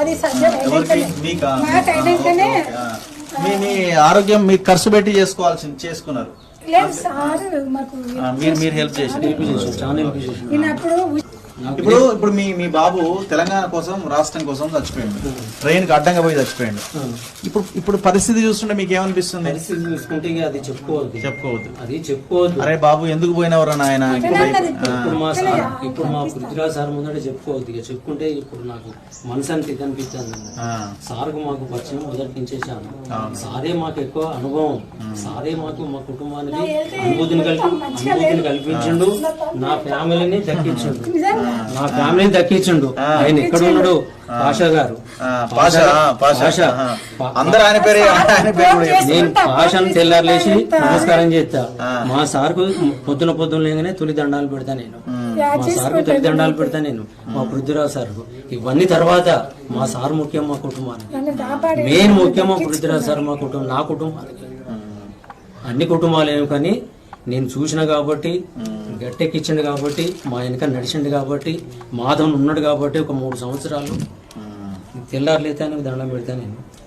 అది మీ మీ ఆరోగ్యం మీరు ఖర్చు పెట్టి చేసుకోవాల్సింది చేసుకున్నారు. లేదు సార్ మాకు మీరు మీరు హెల్ప్ చేసి చాలా హెల్ప్ చేసి ఈయనప్పుడు ఇప్పుడు ఇప్పుడు మీ మీ బాబు తెలంగాణ కోసం రాష్ట్రం కోసం చచ్చిపోయిండు. ట్రైన్కి అడ్డంగా పోయి చచ్చిపోయిండు. ఇప్పుడు ఇప్పుడు పరిస్థితి చూస్తుంటే మీకు ఏమనిపిస్తుంది పరిస్థితి చూసుకుంటే ఇక అది చెప్పుకోవద్దు. చెప్పుకోవద్దు. అది చెప్పుకోవద్దు. అరే బాబు ఎందుకు పోయినవరా నాయన? ఇప్పుడు ఇప్పుడు మా సార్ ఇప్పుడు మా పృథ్వీరాజ్ సార్ ముందట చెప్పుకోవద్దు. ఇక చెప్పుకుంటే ఇప్పుడు నాకు మనసు అంత ఇది అనిపిస్తుంది. ఆ, సార్కు మాకు పరిచయం మొదటి సారే మాకు ఎక్కువ అనుభవం. సారే మాకు మా కుటుంబానికి అనుభూతిని కల్పి అనుభూతిని కల్పించిండు. నా ఫ్యామిలీని దక్కించిండు. నా ఫ్యామిలీని దక్కించిండు? ఆయన ఎక్కడ ఉన్నాడు? పాషా గారు. పాషా పాషా. అందరూ ఆయన పేరు ఆయన పేరు కూడా చెప్పు. నేను పాషాను తెల్లారులేసి నమస్కారం చేస్తా. మా సార్కు పొద్దున పొద్దున లేగానే తొలి దండాలు పెడతా నేను. మా సార్కు తొలి దండాలు పెడతా నేను. మా పృథ్వీరావు సార్కు. ఇవన్నీ తర్వాత మా సార్ ముఖ్యం మా కుటుంబానికి. మెయిన్ ముఖ్యం మా పృథ్వీరావు సార్ మా కుటుంబం నా కుటుంబానికి. అన్ని కుటుంబాలు ఏమి కానీ నేను చూసిన కాబట్టి గట్టెక్కిచ్చిండు కాబట్టి మా వెనక నడిచిండు కాబట్టి మాధవన్ ఉన్నాడు కాబట్టి ఒక మూడు సంవత్సరాలు. తెల్లారులైతే దండం పెడతా నేను.